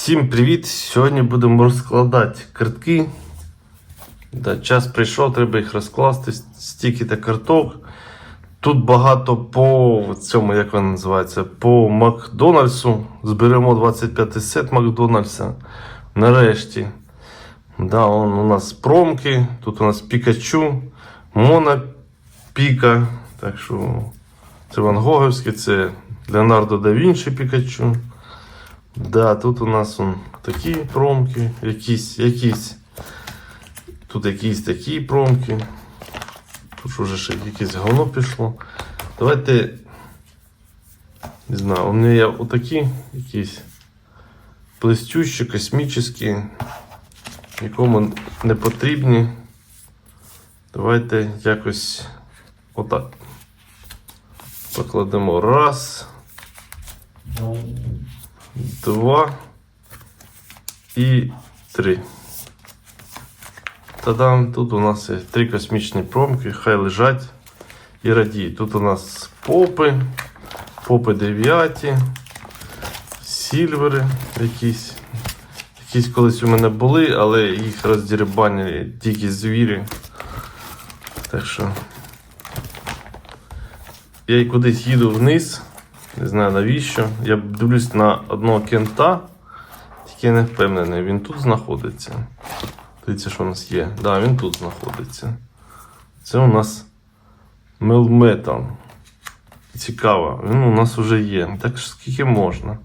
Всім привіт! Сьогодні будемо розкладати картки. Да, час прийшов, треба їх розкласти. Стільки та карток. Тут багато по цьому, як він називається, по Макдональдсу. Зберемо 25 сет Макдональдса. Нарешті. Да, он у нас промки, тут у нас Пікачу, Мона Піка. Так що це Ван Гоговський, це Леонардо да Вінчі Пікачу. Да, тут у нас он, такі промки, якісь, якісь. Тут якісь такі промки. Тут ж уже ще якесь говно пішло. Давайте. Не знаю, у мене є отакі якісь блистющі, космічні, нікому не потрібні. Давайте якось отак. Покладемо раз два і три. Та-дам, тут у нас є три космічні промки, хай лежать і радіють. Тут у нас попи, попи дев'яті, сільвери якісь. Якісь колись у мене були, але їх роздірбанили дикі звірі. Так що я і кудись їду вниз. Не знаю навіщо. Я дивлюсь на одного кента, тільки не впевнений, він тут знаходиться. Дивіться, що у нас є. Так, да, він тут знаходиться. Це у нас мелметал. Цікаво, він у нас вже є. Так скільки можна.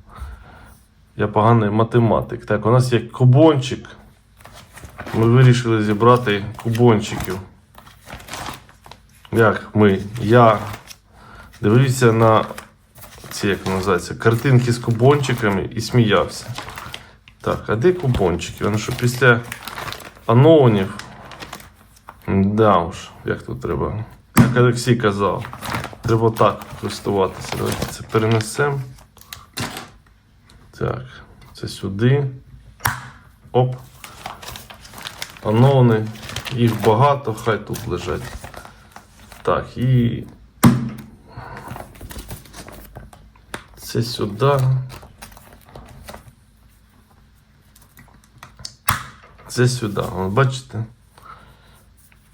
Я поганий математик. Так, у нас є кубончик. Ми вирішили зібрати кубончиків. Як ми? Я дивився на ці, як називається, картинки з кубончиками і сміявся. Так, а де кубончики? Вони що після аноунів. Да уж, як тут треба. Як Олексій казав, треба так користуватися. Давайте це перенесемо. Так, це сюди. Оп. Анони. Їх багато, хай тут лежать. Так, і це сюди. Це сюди. Бачите?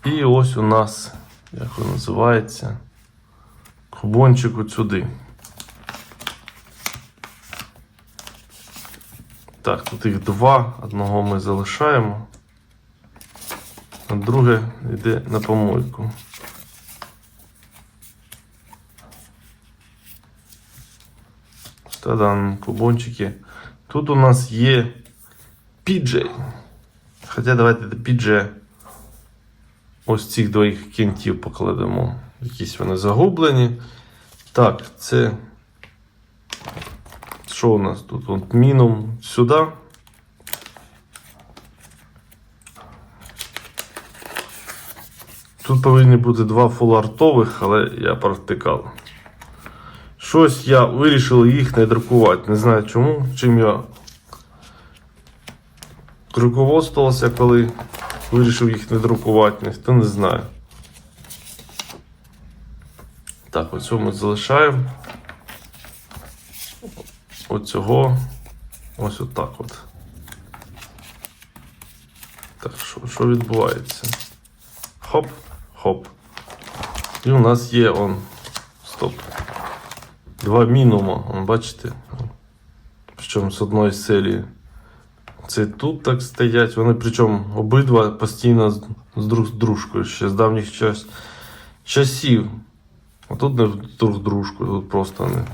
І ось у нас, як він називається, кубончик от сюди. Так, тут їх два, одного ми залишаємо, а друге йде на помойку. Та-дам, кубончики. Тут у нас є піджей. Хоча давайте підже ось цих двоїх кінтів покладемо. Якісь вони загублені. Так, це. Що у нас тут? От мінум сюди. Тут повинні бути два фулартових, але я провтикав. Щось я вирішив їх не друкувати. Не знаю чому, чим я руководствувався, коли вирішив їх не друкувати, ніхто не знає. Так, оцього ми залишаємо. Оцього. Ось отак от. Так, що, що відбувається? Хоп, хоп. І у нас є он. Стоп. Два мінума, бачите? Причому з одної серії. Це тут так стоять. Вони причому обидва постійно з, друг з дружкою ще з давніх час, часів. А тут не друг з дружкою, тут просто вони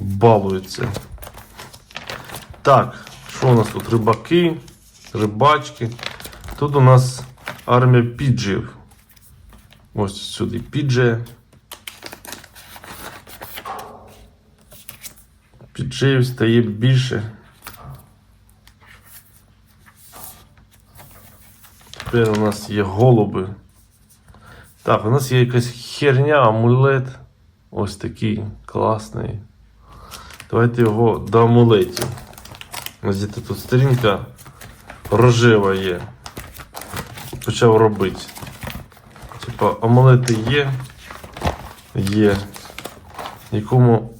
балуються. Так, що у нас тут? Рибаки, рибачки. Тут у нас армія піджів. Ось сюди підже. Піджеїв стає більше. Тепер у нас є голуби. Так, у нас є якась херня, амулет. Ось такий класний. Давайте його до амулетів. Ось тут сторінка рожева є. Почав робити. Типа амулети є. Є. Якому.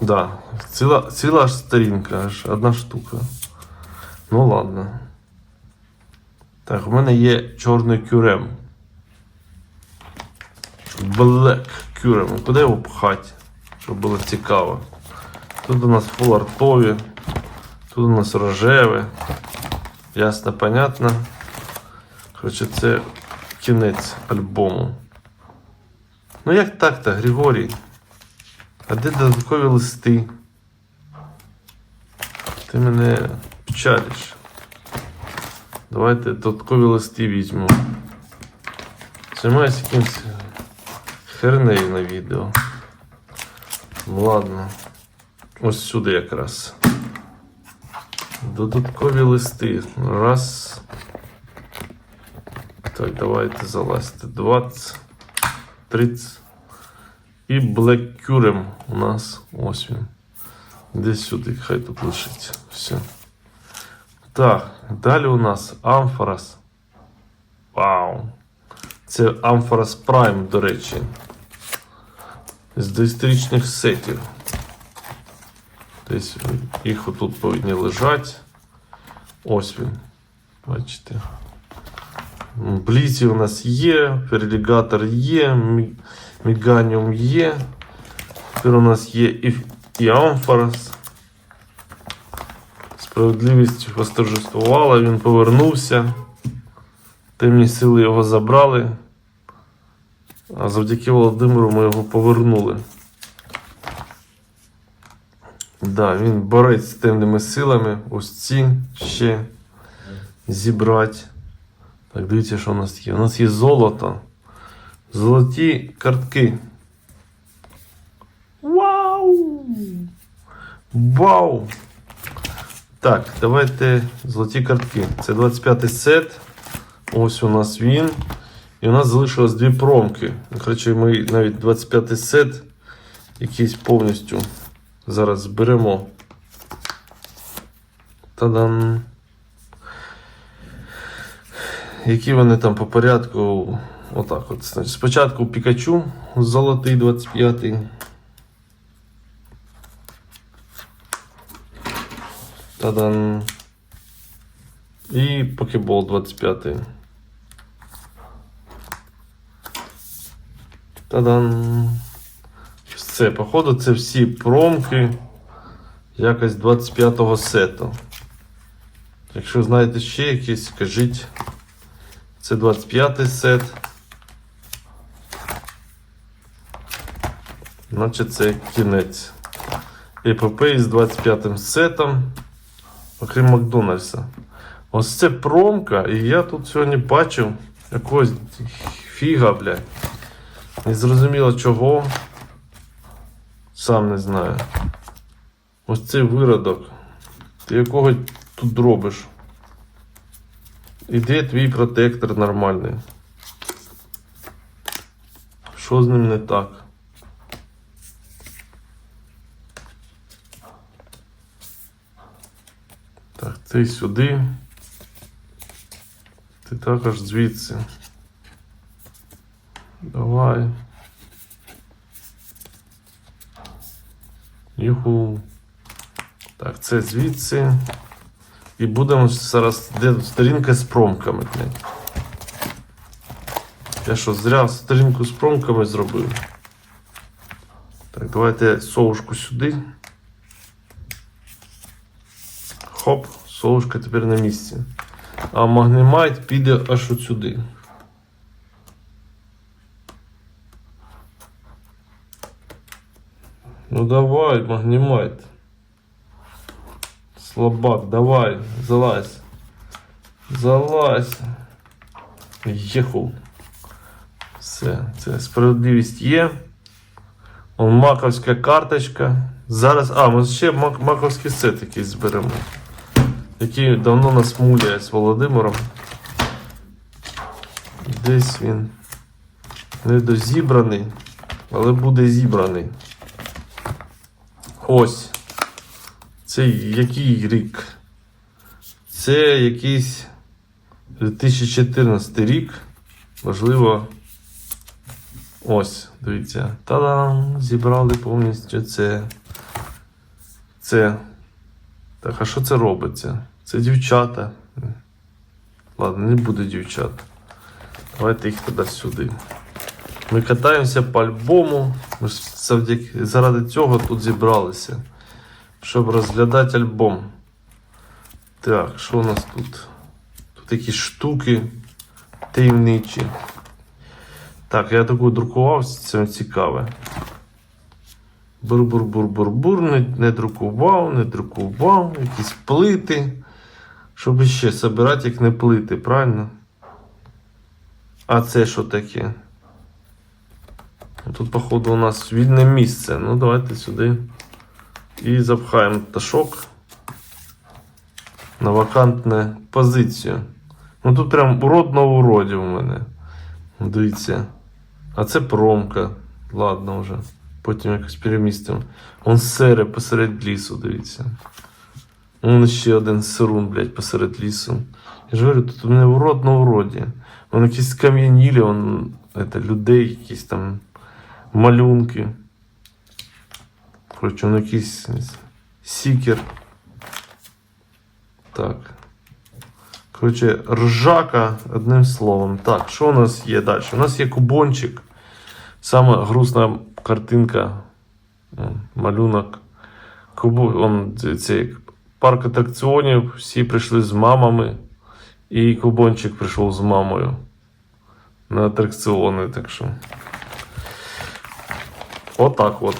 Да. Ціла, ціла аж сторінка, аж одна штука. Ну ладно. Так, у мене є чорний кюрем. Black кюрем. Куди його пхати? Щоб було цікаво. Тут у нас фулартові, тут у нас рожеве. Ясно, понятно. Коротше, це кінець альбому. Ну як так-то, Григорій? А де додаткові листи? Ти мене печалиш. Давайте додаткові листи візьмемо. Займаюся якимось хернею на відео. Ну, Ладно. Ось сюди якраз. Додаткові листи. Раз. Так, давайте залазьте. 20, 30. І Curem у нас ось він. Десь сюди, хай тут лишиться. Все. Так, далі у нас Амфорас. Вау. Це Амфорас Prime, до речі. З доісторичних сетів. Десь їх отут повинні лежати. Ось він. Бачите. Блізі у нас є, ферлігатор є, мі- міганіум є. Тепер у нас є і, і амфорас. Справедливість восторжествувала, він повернувся. Темні сили його забрали. А завдяки Володимиру ми його повернули. Да, він борець з темними силами. Ось ці ще зібрати. Так, дивіться, що у нас є. У нас є золото. Золоті картки. Вау! Вау! Так, давайте золоті картки. Це 25 сет. Ось у нас він. І у нас залишилось дві промки. Коротше, ми навіть 25 сет якийсь повністю зараз зберемо. Та-дам! Які вони там по порядку? Отак от. Спочатку Пікачу золотий 25. Та-дан. І покебол 25. Та-дан. Все, походу, це всі промки якось 25-го сету. Якщо знаєте ще якісь, скажіть. Це 25 сет. Значить, це кінець. Епопеї з 25 сетом. Окрім Макдональдса. Ось це промка, і я тут сьогодні бачив якогось фіга, блядь. Не зрозуміло чого. Сам не знаю. Ось цей виродок. Ти якого тут робиш? І де твій протектор нормальний? Що з ним не так? Так, ти сюди. Ти також звідси. Давай. Юху. Так, це звідси. І будемо зараз сторінка з промками. Я що, зря сторінку з промками зробив. Так, давайте совушку сюди. Хоп, совушка тепер на місці. А магнемайт піде аж от сюди. Ну давай, магнемайт. Слабак, давай, залазь. Залазь. Єху. Все, це справедливість є. Он маковська карточка. Зараз. А, ми ще мак- маковський сет якийсь зберемо. Який давно нас муляє з Володимиром. Десь він недозібраний, але буде зібраний. Ось. Це який рік? Це якийсь 2014 рік. Можливо. Ось, дивіться. Та-дам! Зібрали повністю це. Це. Так, а що це робиться? Це дівчата. Ладно, не буде дівчат. Давайте їх тоді сюди. Ми катаємося по альбому. Ми завдяки заради цього тут зібралися. Щоб розглядати альбом. Так, що у нас тут? Тут якісь штуки таємничі. Так, я таку друкував, це цікаве. Бур-бур-бур-бур-бур, не, не друкував, не друкував, якісь плити. Щоб ще збирати, як не плити, правильно? А це що таке? Тут, походу, у нас вільне місце. Ну, давайте сюди. І запхаємо ташок на вакантну позицію. Ну тут прям урод на уроді у мене. Дивіться. А це промка. Ладно вже. Потім якось перемістимо. Он сере посеред лісу, дивіться. Вон ще один сирун, блядь, посеред лісу. Я ж говорю, тут у мене урод на уроді. Вон якісь кам'янілі, вон это, людей, якісь там малюнки. Коротше, вон якийсь сікер. Так. Коротше, ржака, одним словом. Так, що у нас є далі? У нас є кубончик. Саме грустна картинка. Малюнок. Кубу, он, ц- цей парк атракціонів. Всі прийшли з мамами. І кубончик прийшов з мамою. На атракціони, так що. Отак от.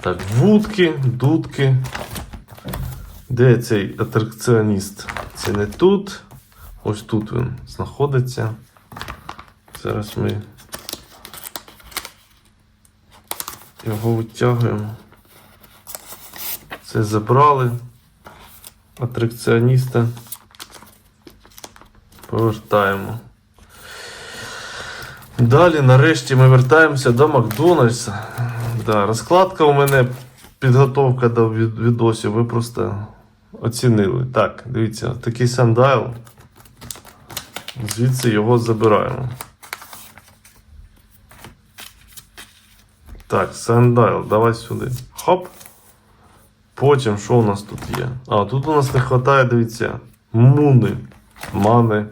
Так, вудки, дудки. Де цей атракціоніст? Це не тут. Ось тут він знаходиться. Зараз ми його витягуємо. Це забрали. Атракціоніста. Повертаємо. Далі, нарешті, ми вертаємося до Макдональдса. Да, розкладка у мене підготовка до відосів. Ви просто оцінили. Так, дивіться, такий сандайл. Звідси його забираємо. Так, сандайл, давай сюди. Хоп. Потім, що у нас тут є? А, тут у нас не вистачає, дивіться, муни, мани.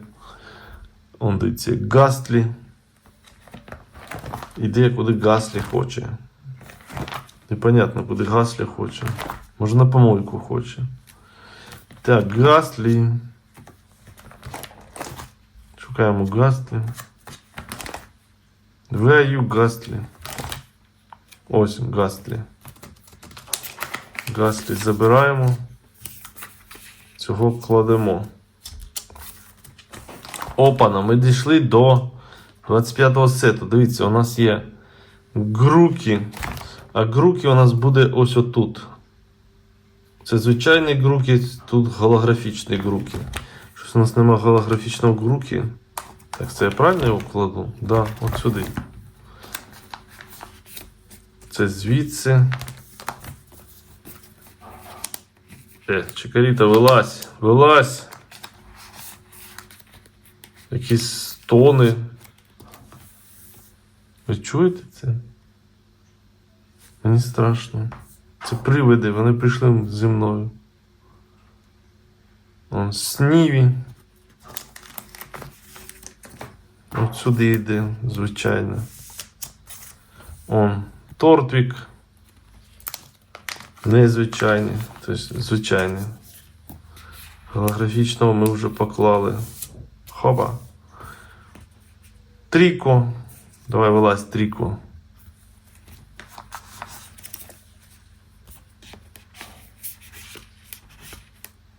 Он дивіться, гаслі. Іде, куди гаслі хоче. Непонятно, куди гаслі хоче. Може на помойку хоче. Так, гаслі. Шукаємо гаслі. Where are you гаслі? Ось гаслі. Гаслі забираємо. Цього кладемо. Опана, ми дійшли до 25-го сету. Дивіться, у нас є груки. А груки у нас буде ось отут. Це звичайні груки, тут голографічні груки. Щось у нас немає голографічного груки. Так, це я правильно його кладу? Да, от сюди. Це звідси. Чикаріта, вилазь, вилазь. Якісь тони. Ви чуєте це? Мені страшно. Це привиди, вони прийшли зі мною. Он сніві. От сюди йде, звичайно. Он тортвік. Незвичайний, тобто звичайний. Голографічного ми вже поклали. Хоба. Тріко. Давай вилазь тріко.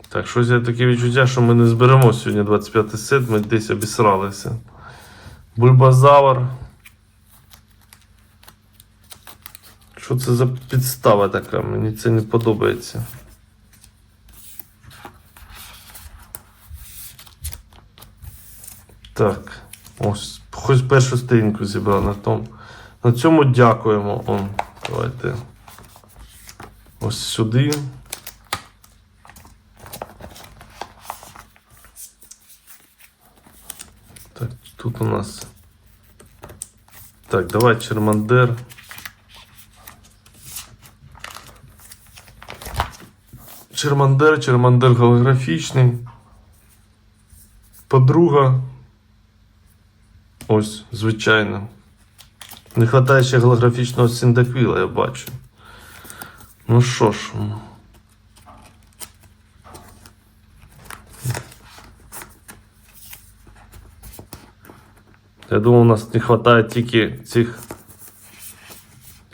Так, щось я таке відчуття, що ми не зберемо сьогодні 25 сет, ми десь обісралися. Бульбазавр. Що це за підстава така? Мені це не подобається. Так, ось хоч першу сторінку зібрав на тому. На цьому дякуємо. Он, давайте. Ось сюди. Так, тут у нас. Так, давай Чермандер. Чермандер, чермандер голографічний. Подруга. Ось, звичайно. Не вистачає ще голографічного синдаквіла, я бачу. Ну що ж. Я думав, у нас не вистачає тільки цих.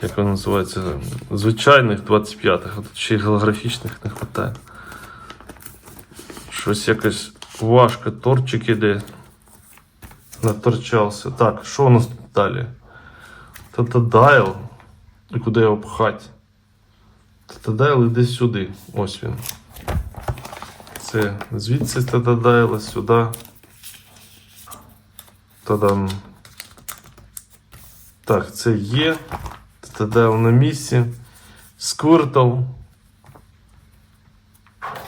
Як вони називаються? Звичайних 25-х, а тут ще й голографічних не вистачає. Щось якось важко. Торчик іде. Наторчався. Так, що у нас тут далі? Татадайл. І куди його пхати? Татадайл іде сюди. Ось він. Це звідси татадайла сюди. Тадам. Так, це є. Татадайл на місці. Сквиртл.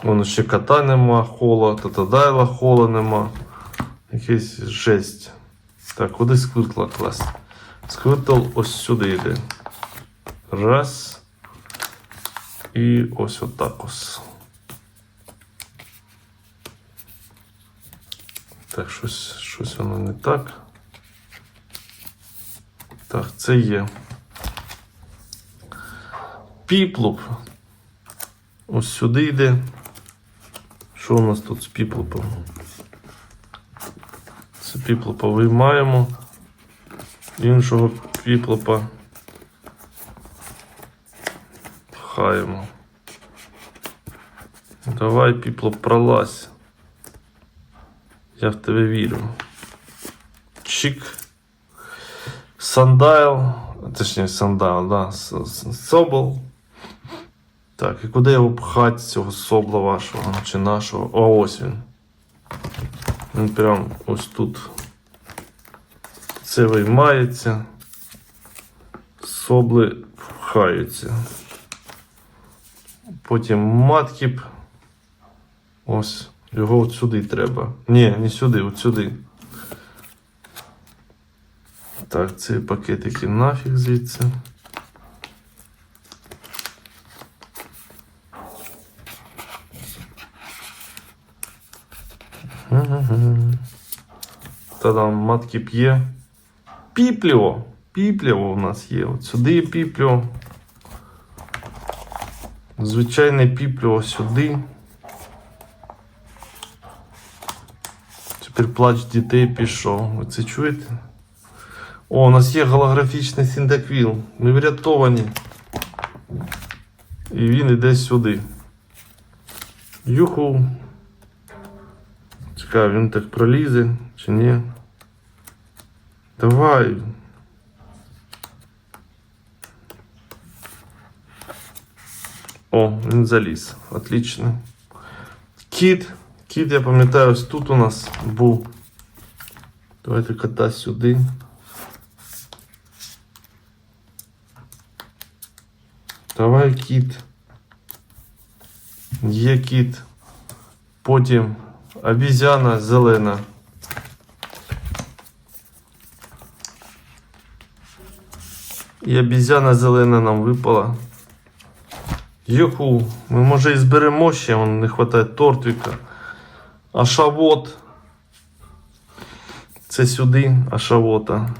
Воно ще кота нема, хола, татадайла хола нема. Якийсь жесть. Так, куди сквиртла класти? Сквиртл ось сюди йде. Раз. І ось отак ось. Так, щось, щось воно не так. Так, це є. Піплуп. Ось сюди йде. Що у нас тут з піплупом? Це піплопа виймаємо. Іншого піплопа пхаємо. Давай, піплоп, пролазь. Я в тебе вірю. Чик. Сандайл. Точніше, сандайл, да. Собол. Так, і куди його пхати, цього собла вашого чи нашого? О, ось він. Він прям ось тут. Це виймається. Собли пхаються. Потім маткіп. Ось. Його от сюди треба. Ні, не сюди, от сюди. Так, ці пакетики нафіг звідси. Та-дам, матки п'є. Піпліо. Піпліо у нас є. От сюди піпліо. Звичайне піпліо сюди. Тепер плач дітей пішов. Ви це чуєте? О, у нас є голографічний синдаквіл. Ми врятовані. І він іде сюди. Юху. Чекай, він так пролізе чи ні? Давай. О, він заліз. Отлично. Кіт. Кіт, я пам'ятаю, ось тут у нас був. Давайте кота сюди. Давай кіт. Є кіт. Потім обізяна зелена. І обізяна зелена нам випала. Йоху, ми може і зберемо ще, вон не вистачає тортвіка. А шавот. Це сюди, а.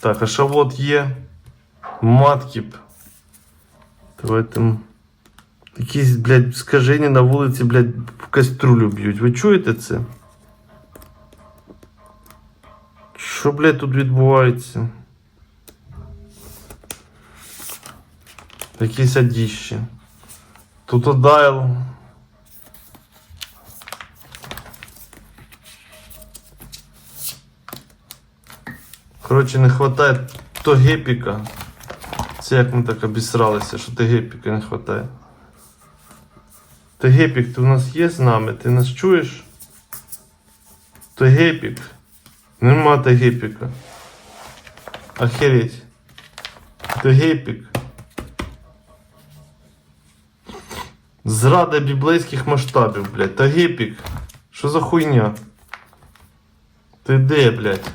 Так, а шавот є. Маткіп. Давайте. Якісь, блядь, скажені на вулиці, блядь, в каструлю б'ють. Ви чуєте це? Що, блядь, тут відбувається? Якісь адіщі. Тут одайл. Коротше, не вистачає то гепіка. Це як ми так обісралися, що ти гепіка не вистачає. Ти гепік, ти у нас є з нами? Ти нас чуєш? То гепік. Нема ти гепіка. Охереть. Ти гепік. Зрада біблейських масштабів, блядь. Та гепік. Що за хуйня? Ти де, блядь?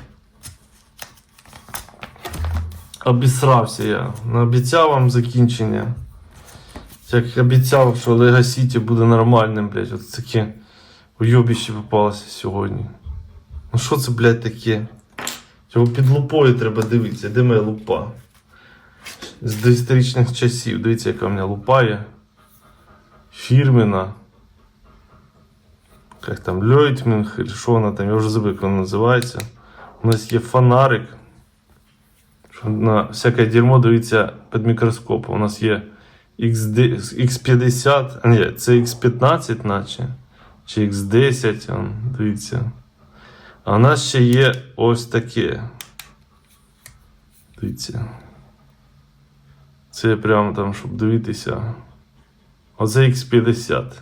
Обісрався я. Наобіцяв вам закінчення. Як обіцяв, що Лего Сіті буде нормальним, блядь. От таке уйобище попалося сьогодні. Ну що це, блядь, таке? Його під лупою треба дивитися. Де моя лупа? З доісторичних часів. Дивіться, яка в мене лупа є. Фірмена. Як там, Льойтмінг, или що вона там, я вже забув, як вона називається. У нас є фонарик. На всяке дерьмо дивиться під мікроскопом. У нас є XD, X50, а ні, це X15, наче. Чи X10, он, дивіться. А у нас ще є ось таке. Дивіться. Це прямо там, щоб дивитися. Оце X50.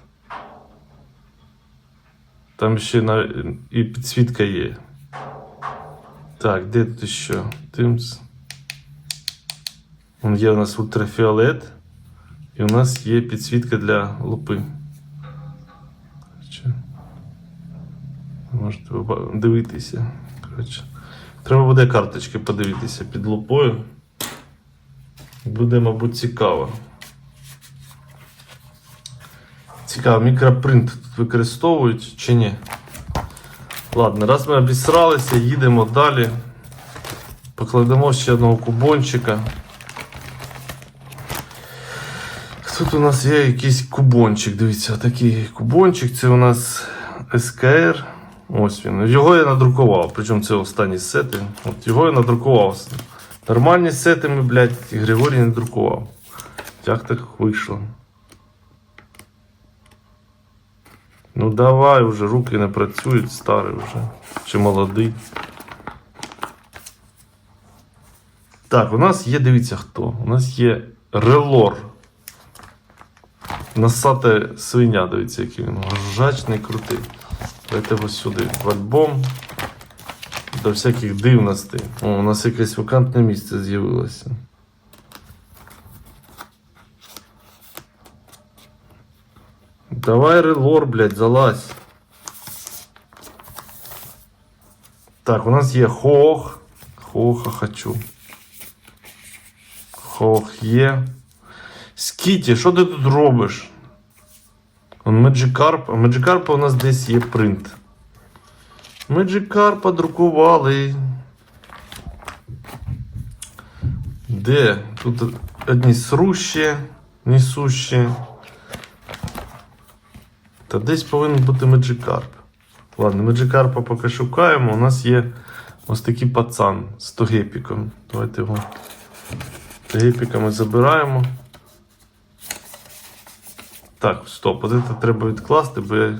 Там ще на... і підсвітка є. Так, де тут ще? Тимс. Вон є у нас ультрафіолет. І у нас є підсвітка для лупи. Можете дивитися. Коротше. Треба буде карточки подивитися під лупою. Буде, мабуть, цікаво. Цікаво, мікропринт тут використовують чи ні? Ладно, раз ми обісралися, їдемо далі. Покладемо ще одного кубончика. Тут у нас є якийсь кубончик. Дивіться, такий кубончик. Це у нас СКР. Ось він. Його я надрукував. Причому це останні сети. От його я надрукував. Нормальні сети ми, блядь, Григорій не друкував. Як так вийшло? Ну давай вже, руки не працюють, старий вже. Чи молодий. Так, у нас є, дивіться хто. У нас є релор. Насата свиня, дивіться, який він ржачний, крутий. Давайте його сюди. В альбом. До всяких дивностей. О, у нас якесь вакантне місце з'явилося. Давай релор, блядь, залазь. Так, у нас є хох. Хоха хочу. Хох є. Скіті, що ти тут робиш? Меджикарп. Меджикарпа у нас десь є принт. Меджикарпа друкували. Де? Тут одні срущі, несущі. Та десь повинен бути Меджикарп. Ладно, Меджикарпа поки шукаємо. У нас є ось такий пацан з тогепіком. Давайте його тогепіка ми забираємо. Так, стоп, от це треба відкласти, бо я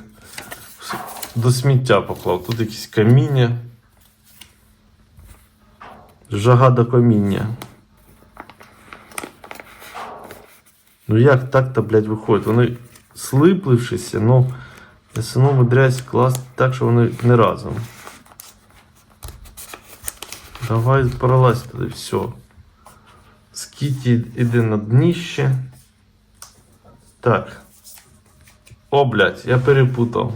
до сміття поклав. Тут якісь каміння. Жага до каміння. Ну як так-то, блядь, виходить? Вони слиплившися, ну СНО мудрясь класти так, що вони не разом. Давай пролазь туди, все. Скіті іде на дніще. Так. О, блядь, я перепутав.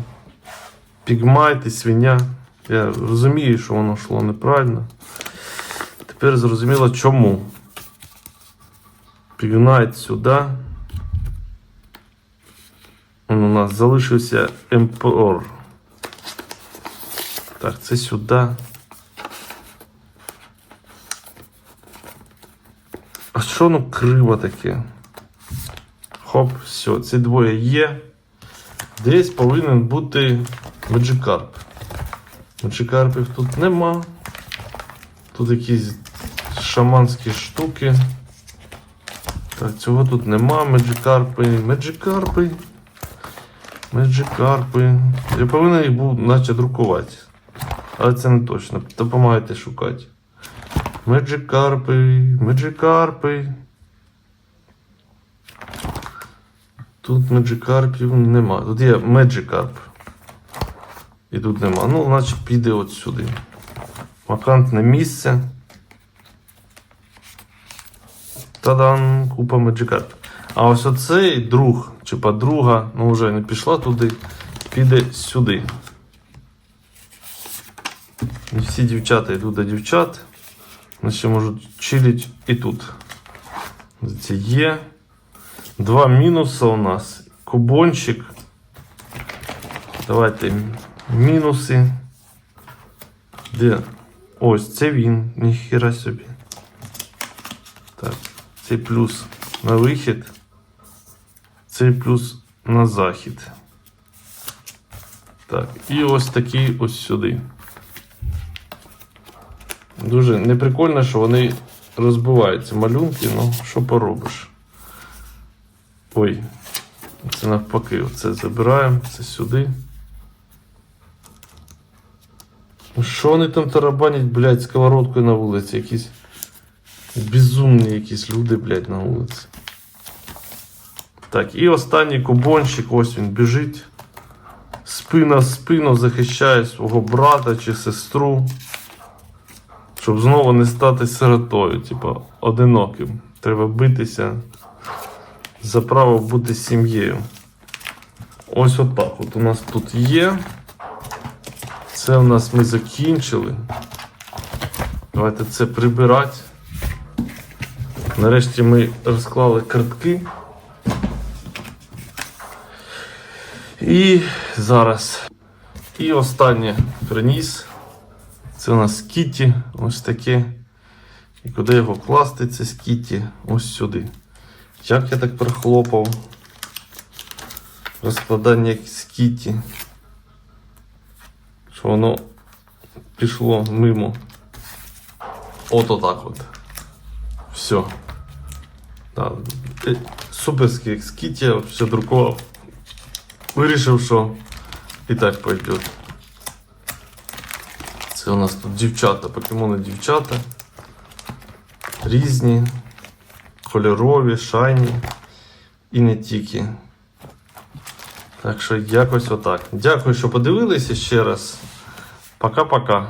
Пігмайт і свиня. Я розумію, що воно йшло неправильно. Тепер зрозуміло чому. Пігмайт сюди. Он у нас залишився Емпор. Так, це сюди. А що воно криво таке? Хоп, все, ці двоє є. Десь повинен бути Меджикарп. Меджикарпів тут нема. Тут якісь шаманські штуки. Так, цього тут нема. Меджикарпи. Меджикарпи. Меджикарпи. Я повинен їх був наче друкувати. Але це не точно. Допомагайте шукати. Меджикарпи, меджикарпи. Тут меджикарпів нема. Тут є меджикарп. І тут нема. Ну, значить піде от сюди. Вакантне місце. Та-дан, купа меджикарп. А ось оцей друг чи подруга, ну вже не пішла туди, піде сюди. І всі дівчата йдуть до дівчат. Вони ще можуть чилить і тут. Це є. Два мінуси у нас. Кубончик. Давайте мінуси. Де? Ось це він. Ніхіра собі. Так, цей плюс на вихід. Цей плюс на захід. Так, і ось такий ось сюди. Дуже неприкольно, що вони розбиваються малюнки, ну що поробиш. Ой, це навпаки, це забираємо, це сюди. Ну, Що вони там тарабанять, блядь, сковородкою на вулиці? Якісь безумні якісь люди, блядь, на вулиці. Так, і останній кубончик, ось він біжить. Спина в спину захищає свого брата чи сестру. Щоб знову не стати сиротою, типу, одиноким. Треба битися за право бути сім'єю. Ось отак. От у нас тут є. Це у нас ми закінчили. Давайте це прибирати. Нарешті ми розклали картки. І зараз. І останнє приніс. Це у нас Кіті, ось таке. І куди його класти, це з Кіті? Ось сюди. Як я так прихлопав? Розкладання з Кіті. Що воно пішло мимо. От отак от. Все. Да. е, Суперський з я все друкував. Вирішив, що і так пойдет. Це у нас тут дівчата, покемони дівчата. Різні, кольорові, шайні і не тільки. Так що якось отак. Дякую, що подивилися ще раз. Пока-пока.